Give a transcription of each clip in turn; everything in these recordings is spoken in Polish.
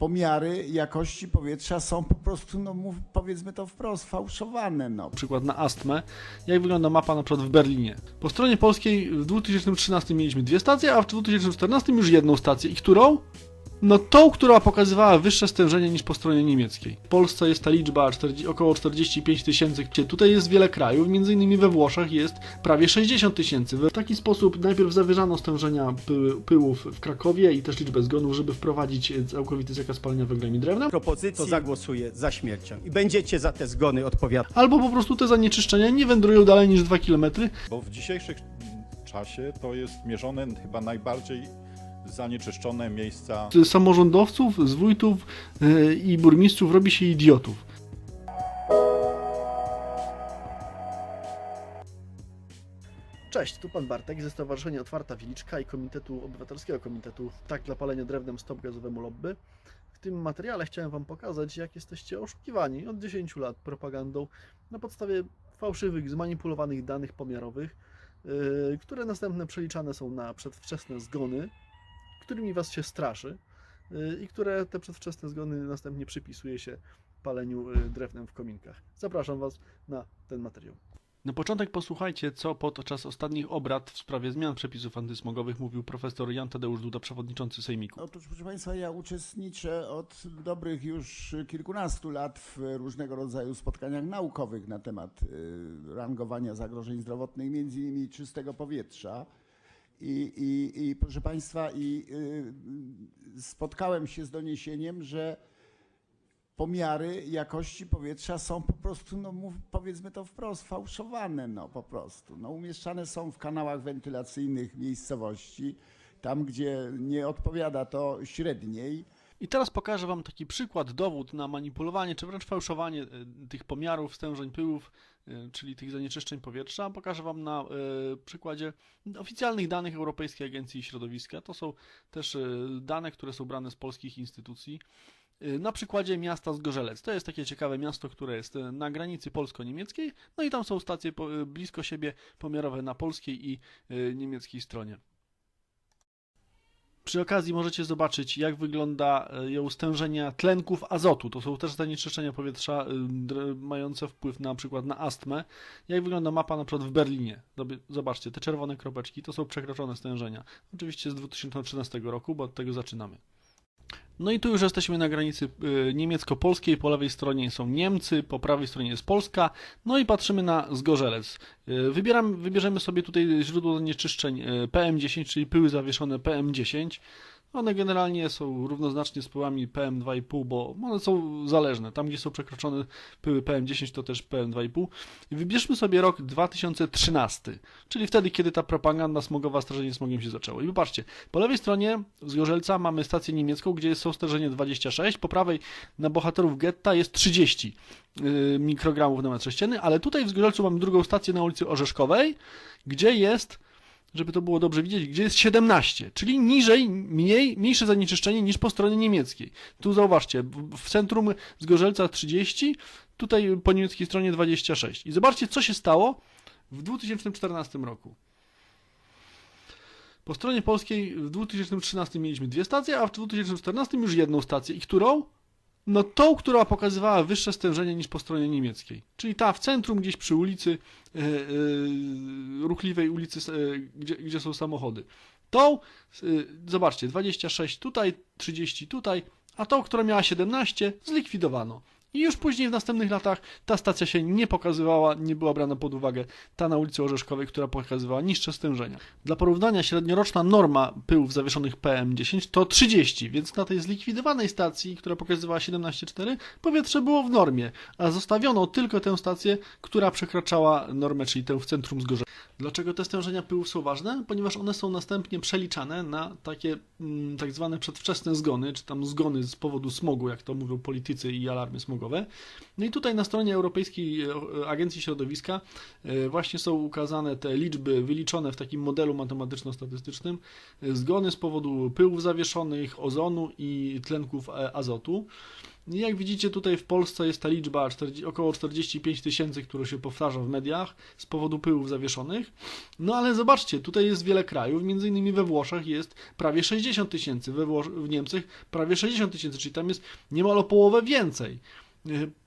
pomiary jakości powietrza są po prostu, no mów, powiedzmy to wprost, fałszowane. No. przykład na astmę, jak wygląda mapa na przykład w Berlinie. Po stronie polskiej w 2013 mieliśmy dwie stacje, a w 2014 już jedną stację. I którą? No tą, która pokazywała wyższe stężenie niż po stronie niemieckiej. W Polsce jest ta liczba 40, około 45 tysięcy, gdzie tutaj jest wiele krajów, między innymi we Włoszech jest prawie 60 tysięcy. W taki sposób najpierw zawyżano stężenia py, pyłów w Krakowie i też liczbę zgonów, żeby wprowadzić e, całkowity zakaz palenia węglem i drewnem. propozycji, to zagłosuję za śmiercią. I będziecie za te zgony odpowiadać. Albo po prostu te zanieczyszczenia nie wędrują dalej niż 2 km, Bo w dzisiejszym czasie to jest mierzone chyba najbardziej zanieczyszczone miejsca z samorządowców, z wójtów e, i burmistrzów robi się idiotów. Cześć, tu pan Bartek ze Stowarzyszenia Otwarta Wiliczka i Komitetu Obywatelskiego Komitetu Tak dla palenia drewnem Stop Gazowemu Lobby. W tym materiale chciałem wam pokazać, jak jesteście oszukiwani od 10 lat propagandą na podstawie fałszywych, zmanipulowanych danych pomiarowych, e, które następnie przeliczane są na przedwczesne zgony, którymi was się straszy y, i które te przedwczesne zgony następnie przypisuje się paleniu y, drewnem w kominkach. Zapraszam was na ten materiał. Na początek posłuchajcie, co podczas ostatnich obrad w sprawie zmian przepisów antysmogowych mówił profesor Jan Tadeusz Duda, przewodniczący Sejmiku. Otóż, proszę Państwa, ja uczestniczę od dobrych już kilkunastu lat w różnego rodzaju spotkaniach naukowych na temat y, rangowania zagrożeń zdrowotnych, między innymi czystego powietrza. I, i, i proszę Państwa, i y, spotkałem się z doniesieniem, że pomiary jakości powietrza są po prostu, no mów, powiedzmy to wprost, fałszowane, no po prostu. No, umieszczane są w kanałach wentylacyjnych miejscowości, tam gdzie nie odpowiada to średniej. I teraz pokażę Wam taki przykład, dowód na manipulowanie, czy wręcz fałszowanie e, tych pomiarów stężeń pyłów, e, czyli tych zanieczyszczeń powietrza. Pokażę Wam na e, przykładzie oficjalnych danych Europejskiej Agencji Środowiska. To są też dane, które są brane z polskich instytucji. Na przykładzie miasta Zgorzelec. To jest takie ciekawe miasto, które jest na granicy polsko-niemieckiej. No i tam są stacje blisko siebie pomiarowe na polskiej i niemieckiej stronie. Przy okazji możecie zobaczyć, jak wyglądają stężenia tlenków azotu. To są też zanieczyszczenia powietrza y, mające wpływ na przykład na astmę. Jak wygląda mapa na przykład w Berlinie. Zob- Zobaczcie, te czerwone kropeczki to są przekroczone stężenia. Oczywiście z 2013 roku, bo od tego zaczynamy. No i tu już jesteśmy na granicy y, niemiecko-polskiej. Po lewej stronie są Niemcy, po prawej stronie jest Polska. No i patrzymy na Zgorzelec. Y, Wybieram, wybierzemy sobie tutaj źródło zanieczyszczeń y, PM10, czyli pyły zawieszone PM10. One generalnie są równoznacznie z pyłami PM2,5, bo one są zależne. Tam, gdzie są przekroczone pyły PM10, to też PM2,5. I wybierzmy sobie rok 2013, czyli wtedy, kiedy ta propaganda smogowa, strażenie smogiem się zaczęło. I popatrzcie, po lewej stronie Zgorzelca mamy stację niemiecką, gdzie są stężenie 26, po prawej na bohaterów getta jest 30 yy, mikrogramów na metr sześcienny, ale tutaj w Zgorzelcu mamy drugą stację na ulicy Orzeszkowej, gdzie jest żeby to było dobrze widzieć, gdzie jest 17, czyli niżej, mniej, mniejsze zanieczyszczenie niż po stronie niemieckiej. Tu zauważcie, w- centrum Zgorzelca 30, tutaj po niemieckiej stronie 26. I zobaczcie, co się stało w 2014 roku. Po stronie polskiej w 2013 mieliśmy dwie stacje, a w 2014 już jedną stację. I którą? No tą, która pokazywała wyższe stężenie niż po stronie niemieckiej. Czyli ta w centrum, gdzieś przy ulicy, e, e, ruchliwej ulicy, e, gdzie, gdzie są samochody. Tą, zobaczcie, 26 tutaj, 30 tutaj, a tą, która miała 17, zlikwidowano. I już później w następnych latach ta stacja się nie pokazywała, nie była brana pod uwagę ta na ulicy Orzeszkowej, która pokazywała niższe stężenia. Dla porównania średnioroczna norma pyłów zawieszonych PM10 to 30, więc na tej zlikwidowanej stacji, która pokazywała 17,4, powietrze było w normie, a zostawiono tylko tę stację, która przekraczała normę, czyli tę w centrum Zgorzelca. Dlaczego te stężenia pyłów są ważne? Ponieważ one są następnie przeliczane na takie mm, tak zwane przedwczesne zgony, czy tam zgony z powodu smogu, jak to mówią politycy i alarmy smogowe. No i tutaj na stronie Europejskiej e, Agencji Środowiska e, właśnie są ukazane te liczby wyliczone w takim modelu matematyczno-statystycznym, e, zgony z powodu pyłów zawieszonych, ozonu i tlenków azotu. Jak widzicie, tutaj w Polsce jest ta liczba 40, około 45 tysięcy, która się powtarza w mediach z powodu pyłów zawieszonych. No ale zobaczcie, tutaj jest wiele krajów, między innymi we Włoszech jest prawie 60 tysięcy, w Niemczech prawie 60 tysięcy, czyli tam jest niemal o połowę więcej.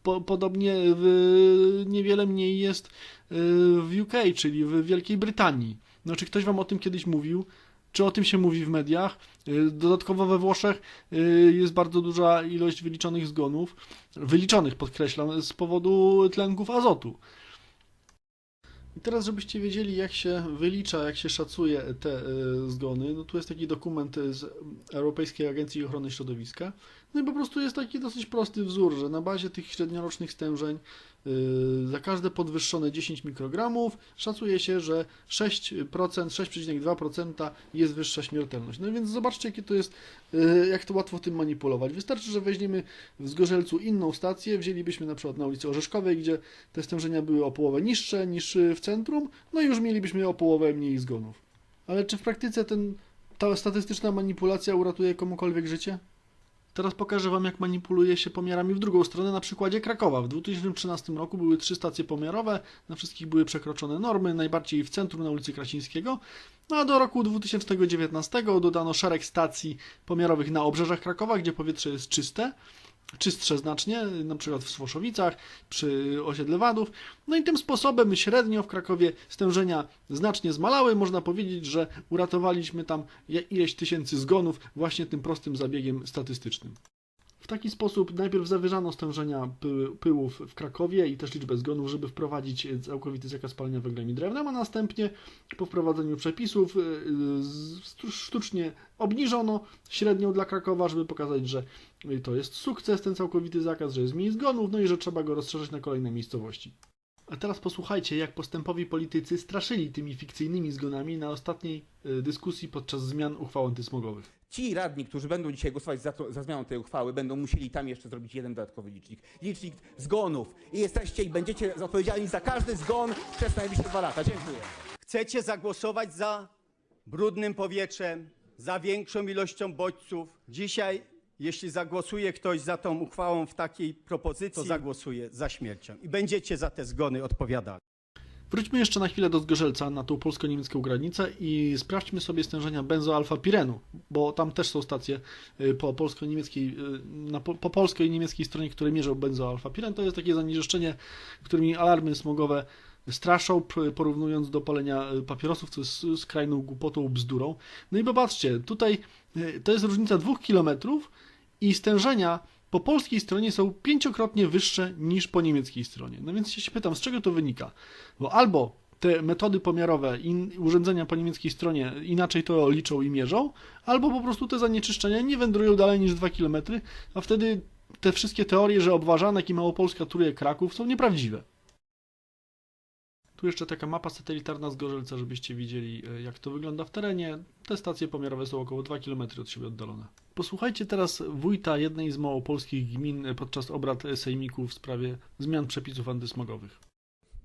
Po, podobnie w, niewiele mniej jest y, w UK, czyli w Wielkiej Brytanii. No, czy ktoś wam o tym kiedyś mówił? Czy o tym się mówi w mediach? Y, Dodatkowo we Włoszech y, jest bardzo duża ilość wyliczonych zgonów, wyliczonych podkreślam, z powodu tlenków azotu. I teraz, żebyście wiedzieli, jak się wylicza, jak się szacuje te zgony, no tu jest taki dokument z Europejskiej Agencji Ochrony Środowiska. No i po prostu jest taki dosyć prosty wzór, że na bazie tych średniorocznych stężeń y, za każde podwyższone 10 mikrogramów szacuje się, że 6%, 6,2% jest wyższa śmiertelność. No więc zobaczcie, jakie to jest, y, jak to łatwo tym manipulować. Wystarczy, że weźmiemy w Zgorzelcu inną stację, wzięlibyśmy na przykład na ulicy Orzeszkowej, gdzie te stężenia były o połowę niższe niż y, w centrum, no i już mielibyśmy o połowę mniej zgonów. Ale czy w praktyce ten, ta statystyczna manipulacja uratuje komukolwiek życie? Teraz pokażę Wam, jak manipuluje się pomiarami w drugą stronę na przykładzie Krakowa. W 2013 roku były trzy stacje pomiarowe, na wszystkich były przekroczone normy, najbardziej w centrum na ulicy Krasińskiego, no a do roku 2019 dodano szereg stacji pomiarowych na obrzeżach Krakowa, gdzie powietrze jest czyste, czystsze znacznie, na przykład w Swoszowicach, przy osiedle Wadów. No i tym sposobem średnio w Krakowie stężenia znacznie zmalały. Można powiedzieć, że uratowaliśmy tam ileś tysięcy zgonów właśnie tym prostym zabiegiem statystycznym. W taki sposób najpierw zawyżano stężenia py- pyłów w Krakowie i też liczbę zgonów, żeby wprowadzić całkowity zakaz palenia węglem i drewnem, a następnie po wprowadzeniu przepisów y, sztucznie obniżono średnią dla Krakowa, żeby pokazać, że y, to jest sukces ten całkowity zakaz, że jest mniej zgonów, no i że trzeba go rozszerzyć na kolejne miejscowości. A teraz posłuchajcie, jak postępowi politycy straszyli tymi fikcyjnymi zgonami na ostatniej y, dyskusji podczas zmian uchwał antysmogowych. Ci radni, którzy będą dzisiaj głosować za, to, za zmianą tej uchwały, będą musieli tam jeszcze zrobić jeden dodatkowy licznik. Licznik zgonów. I jesteście i będziecie odpowiedzialni za każdy zgon przez najbliższe dwa lata. Dziękuję. Chcecie zagłosować za brudnym powietrzem, za większą ilością bodźców. Dzisiaj, jeśli zagłosuje ktoś za tą uchwałą w takiej propozycji, to zagłosuje za śmiercią. I będziecie za te zgony odpowiadali. Wróćmy jeszcze na chwilę do Zgorzelca, na tą polsko-niemiecką granicę i sprawdźmy sobie stężenia benzoalfa-pirenu, bo tam też są stacje y, po polsko-niemieckiej, y, na, po, po polskiej i niemieckiej stronie, które mierzą benzoalfa-piren. To jest takie zanieczyszczenie, którymi alarmy smogowe straszą, porównując do palenia y, papierosów, co jest skrajną głupotą, bzdurą. No i popatrzcie, tutaj to jest różnica dwóch kilometrów i stężenia po polskiej stronie są pięciokrotnie wyższe niż po niemieckiej stronie. No więc się pytam, z czego to wynika? Bo albo te metody pomiarowe i urządzenia po niemieckiej stronie inaczej to liczą i mierzą, albo po prostu te zanieczyszczenia nie wędrują dalej niż 2 km, a wtedy te wszystkie teorie, że obważanek i Małopolska truje Kraków są nieprawdziwe. Tu jeszcze taka mapa satelitarna z Gorzelca, żebyście widzieli e, jak to wygląda w terenie. Te stacje pomiarowe są około 2 km od siebie oddalone. Posłuchajcie teraz wójta jednej z małopolskich gmin e, podczas obrad e, sejmiku w sprawie zmian przepisów antysmogowych.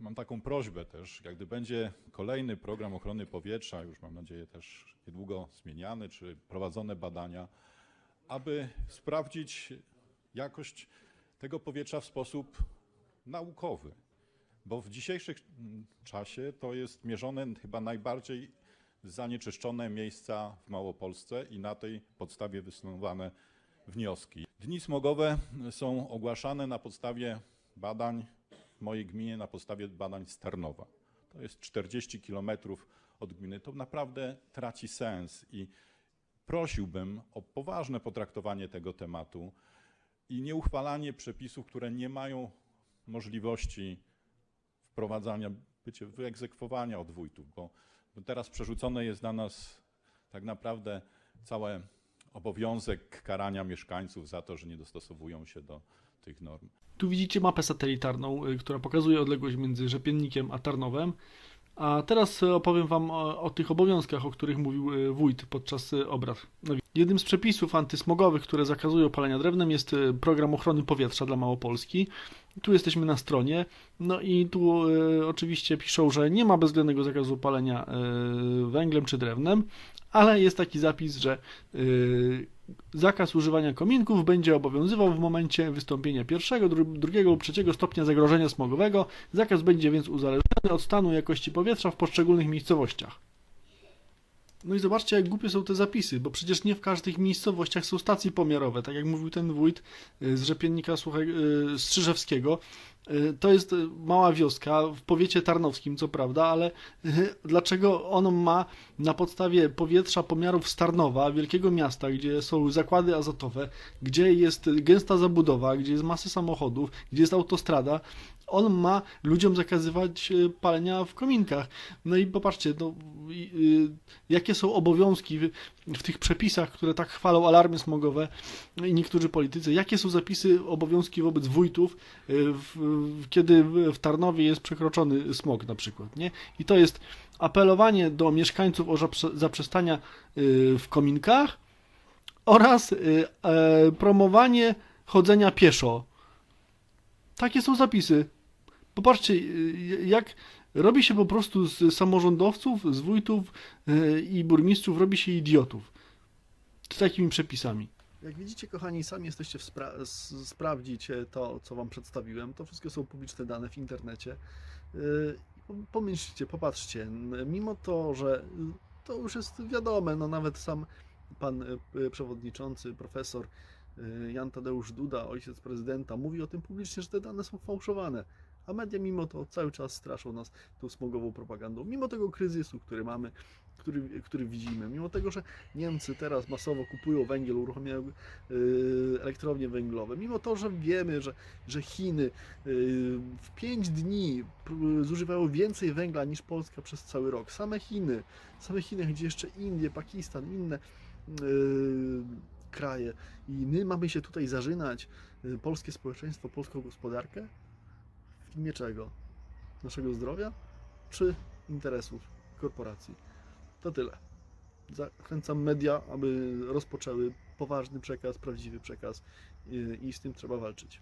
Mam taką prośbę też, jak gdy będzie kolejny program ochrony powietrza, już mam nadzieję też niedługo zmieniany, czy prowadzone badania, aby sprawdzić jakość tego powietrza w sposób naukowy. Bo w dzisiejszym mm, czasie to jest mierzone chyba najbardziej zanieczyszczone miejsca w Małopolsce i na tej podstawie wysnuwane wnioski. Dni smogowe są ogłaszane na podstawie badań w mojej gminie, na podstawie badań z Tarnowa. To jest 40 kilometrów od gminy. To naprawdę traci sens i prosiłbym o poważne potraktowanie tego tematu i nieuchwalanie przepisów, które nie mają możliwości wprowadzania, bycie wyegzekwowania od wójtów, bo, bo teraz przerzucone jest na nas tak naprawdę cały obowiązek karania mieszkańców za to, że nie dostosowują się do tych norm. Tu widzicie mapę satelitarną, y, która pokazuje odległość między Rzepiennikiem a Tarnowem. A teraz y, opowiem Wam o, o tych obowiązkach, o których mówił y, wójt podczas obrad. Jednym z przepisów antysmogowych, które zakazują palenia drewnem jest y, program ochrony powietrza dla Małopolski. Tu jesteśmy na stronie. No i tu y, oczywiście piszą, że nie ma bezwzględnego zakazu palenia y, węglem czy drewnem, ale jest taki zapis, że zakaz używania kominków będzie obowiązywał w momencie wystąpienia pierwszego, dru- drugiego lub trzeciego stopnia zagrożenia smogowego. Zakaz będzie więc uzależniony od stanu jakości powietrza w poszczególnych miejscowościach. No i zobaczcie, jak głupie są te zapisy, bo przecież nie w każdych miejscowościach są stacje pomiarowe. Tak jak mówił ten wójt y, z rzepiennika słuchaj, y, Strzyżewskiego. Y, To jest mała wioska w powiecie tarnowskim, co prawda, ale dlaczego on ma na podstawie powietrza pomiarów z Tarnowa, wielkiego miasta, gdzie są zakłady azotowe, gdzie jest gęsta zabudowa, gdzie jest masy samochodów, gdzie jest autostrada, on ma ludziom zakazywać y, palenia w kominkach. No i popatrzcie, no, y, jakie są obowiązki w, w tych przepisach, które tak chwalą alarmy smogowe i niektórzy politycy, jakie są zapisy, obowiązki wobec wójtów, w, kiedy w- Tarnowie jest przekroczony smog na przykład, nie? I to jest apelowanie do mieszkańców o zaprze- zaprzestania y, w kominkach oraz e, promowanie chodzenia pieszo. Takie są zapisy. Popatrzcie, y, jak robi się po prostu z samorządowców, z wójtów y, i burmistrzów, robi się idiotów. Z takimi przepisami. Jak widzicie, kochani, sami jesteście w spra- sprawdzić e, to, co Wam przedstawiłem. To wszystko są publiczne dane w internecie. Yy, Pomyślcie, popatrzcie, mimo to, że y, to już jest wiadome, no nawet sam pan y, y, przewodniczący, profesor y, Jan Tadeusz Duda, ojciec prezydenta, mówi o tym publicznie, że te dane są fałszowane. A media mimo to cały czas straszą nas tą smogową propagandą. Mimo tego kryzysu, który mamy, który, który widzimy, mimo tego, że Niemcy teraz masowo kupują węgiel, uruchamiają y, elektrownie węglowe, mimo to, że wiemy, że, że Chiny y, w 5 dni zużywają więcej węgla niż Polska przez cały rok. Same Chiny, same Chiny, gdzie jeszcze Indie, Pakistan, inne y, kraje. I my mamy się tutaj zażynać, polskie społeczeństwo, polską gospodarkę? W imię czego? Naszego zdrowia? Czy interesów korporacji? To tyle. Zachęcam media, aby rozpoczęły poważny przekaz, prawdziwy przekaz i z tym trzeba walczyć.